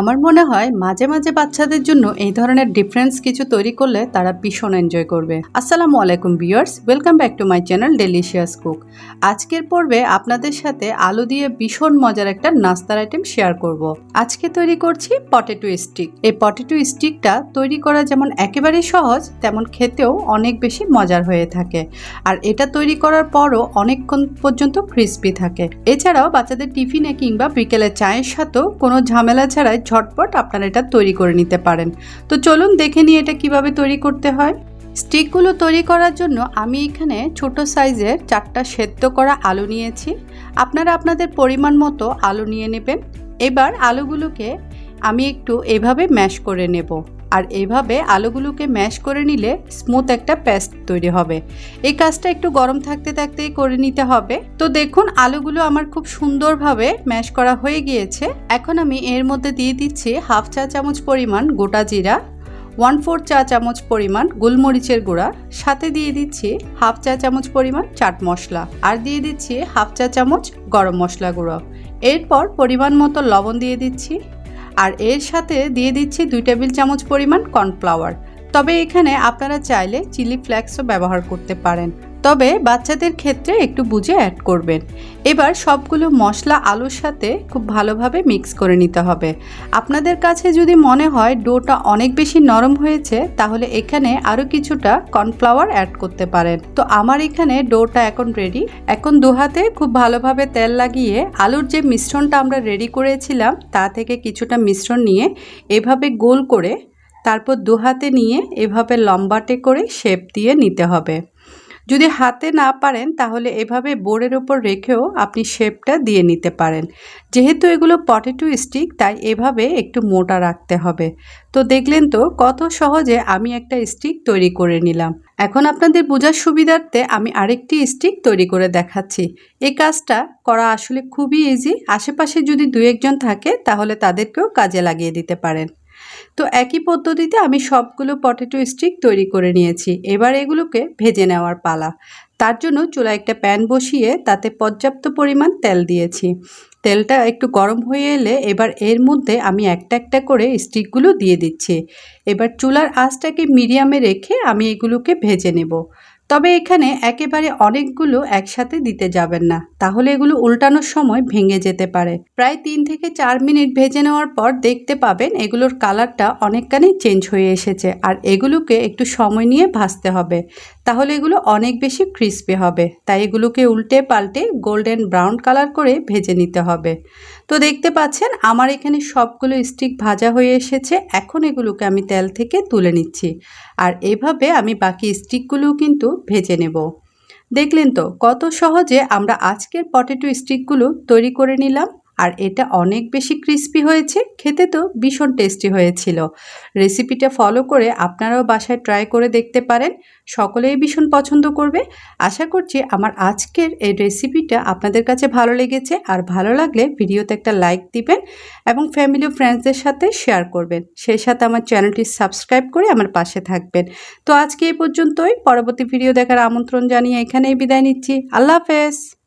আমার মনে হয় মাঝে মাঝে বাচ্চাদের জন্য এই ধরনের ডিফারেন্স কিছু তৈরি করলে তারা ভীষণ এনজয় করবে। আসসালামু আলাইকুম viewers welcome back to my channel delicious cook আজকের পর্বে আপনাদের সাথে আলু দিয়ে ভীষণ মজার একটা নাস্তার আইটেম শেয়ার করব। আজকে তৈরি করছি পটেটো স্টিক এই পটেটো স্টিকটা তৈরি করা যেমন একেবারেই সহজ, তেমন খেতেও অনেক বেশি মজার হয়ে থাকে। আর এটা তৈরি করার পরও অনেকক্ষণ পর্যন্ত ক্রিস্পি থাকে। এছাড়াও বাচ্চাদের টিফিনে কিংবা বিকেলে চায়ের সাথেও কোনো ঝামেলা ছাড়াই ঝটপট আপনারা এটা তৈরি করে নিতে পারেন। তো চলুন দেখে নিয়ে এটা কীভাবে তৈরি করতে হয়। স্টিকগুলো তৈরি করার জন্য আমি এখানে ছোট সাইজের চারটা সেদ্ধ করা আলু নিয়েছি। আপনারা আপনাদের পরিমাণ মতো আলু নিয়ে নেবেন। এবার আলুগুলোকে আমি একটু এভাবে ম্যাশ করে নেব। আর এইভাবে আলুগুলোকে ম্যাশ করে নিলে স্মুথ একটা পেস্ট তৈরি হবে। এই কাজটা একটু গরম থাকতে থাকতেই করে নিতে হবে। তো দেখুন, আলুগুলো আমার খুব সুন্দরভাবে ম্যাশ করা হয়ে গিয়েছে। এখন আমি এর মধ্যে দিয়ে দিচ্ছি হাফ চা চামচ পরিমাণ গোটা জিরা, ওয়ান ফোর চা চামচ পরিমাণ গোলমরিচের গুঁড়া, সাথে দিয়ে দিচ্ছি হাফ চা চামচ পরিমাণ চাট মশলা আর দিয়ে দিচ্ছি হাফ চা চামচ গরম মশলা গুঁড়ো। এরপর পরিমাণ মতো লবণ দিয়ে দিচ্ছি। আর এর সাথে দিয়ে দিচ্ছি দুই টেবিল চামচ পরিমাণ কর্নফ্লাওয়ার। তবে এখানে আপনারা চাইলে চিলি ফ্লেক্সও ব্যবহার করতে পারেন। তবে বাচ্চাদের ক্ষেত্রে একটু বুঝে অ্যাড করবেন। এবার সবগুলো মশলা আলুর সাথে খুব ভালোভাবে মিক্স করে নিতে হবে। আপনাদের কাছে যদি মনে হয় ডোটা অনেক বেশি নরম হয়েছে, তাহলে এখানে আরও কিছুটা কর্নফ্লাওয়ার অ্যাড করতে পারেন। তো আমার এখানে ডোটা এখন রেডি এখন দু হাতে খুব ভালোভাবে তেল লাগিয়ে আলুর যে মিশ্রণটা আমরা রেডি করেছিলাম, তা থেকে কিছুটা মিশ্রণ নিয়ে এভাবে গোল করে, তারপর দু হাতে নিয়ে এভাবে লম্বাটে করে শেপ দিয়ে নিতে হবে। যদি হাতে না পারেন, তাহলে এভাবে বোর্ডের ওপর রেখেও আপনি শেপটা দিয়ে নিতে পারেন। যেহেতু এগুলো পটেটো স্টিক তাই এভাবে একটু মোটা রাখতে হবে। তো দেখলেন তো, কত সহজে আমি একটা স্টিক তৈরি করে নিলাম। এখন আপনাদের বোঝার সুবিধার্থে আমি আরেকটি স্টিক তৈরি করে দেখাচ্ছি। এই কাজটা করা আসলে খুবই ইজি আশেপাশে যদি দু একজন থাকে, তাহলে তাদেরকেও কাজে লাগিয়ে দিতে পারেন। তো একই পদ্ধতিতে আমি সবগুলো পটেটো স্টিক তৈরি করে নিয়েছি। এবার এগুলোকে ভেজে নেওয়ার পালা। তার জন্য চুলায় একটা প্যান বসিয়ে তাতে পর্যাপ্ত পরিমাণ তেল দিয়েছি। তেলটা একটু গরম হয়ে এলে এবার এর মধ্যে আমি একটা একটা করে স্টিকগুলো দিয়ে দিচ্ছি। এবার চুলার আঁচটাকে মিডিয়ামে রেখে আমি এগুলোকে ভেজে নেব। তবে এখানে একেবারে অনেকগুলো একসাথে দিতে যাবেন না। তাহলে এগুলো উল্টানোর সময় ভেঙে যেতে পারে। প্রায় তিন থেকে চার মিনিট ভেজে নেওয়ার পর দেখতে পাবেন এগুলোর কালারটা অনেকখানি চেঞ্জ হয়ে এসেছে আর এগুলোকে একটু সময় নিয়ে ভাজতে হবে। তাহলে এগুলো অনেক বেশি ক্রিস্পি হবে। তাই এগুলোকে উল্টে পাল্টে গোল্ডেন ব্রাউন কালার করে ভেজে নিতে হবে। তো দেখতে পাচ্ছেন আমার এখানে সবগুলো স্টিক ভাজা হয়ে এসেছে। এখন এগুলোকে আমি তেল থেকে তুলে নিচ্ছি। আর এভাবে আমি বাকি স্টিকগুলোও কিন্তু ভেজে নেব। দেখলেন তো কত সহজে আমরা আজকের পটেটো স্টিকগুলো তৈরি করে নিলাম। আর এটা অনেক বেশি ক্রিস্পি হয়েছে, খেতে তো ভীষণ টেস্টি হয়েছিল। রেসিপিটা ফলো করে আপনারাও বাসায় ট্রাই করে দেখতে পারেন, সকলেই ভীষণ পছন্দ করবে। আশা করছি আমার আজকের এই রেসিপিটা আপনাদের কাছে ভালো লেগেছে, আর ভালো লাগলে ভিডিওতে একটা লাইক দিবেন এবং ফ্যামিলি ও ফ্রেন্ডসদের সাথে শেয়ার করবেন। সেই সাথে আমার চ্যানেলটি সাবস্ক্রাইব করে আমার পাশে থাকবেন। তো আজকে এই পর্যন্তই, পরবর্তী ভিডিও দেখার আমন্ত্রণ জানিয়ে এখানেই বিদায় নিচ্ছি। আল্লাহ হাফেজ!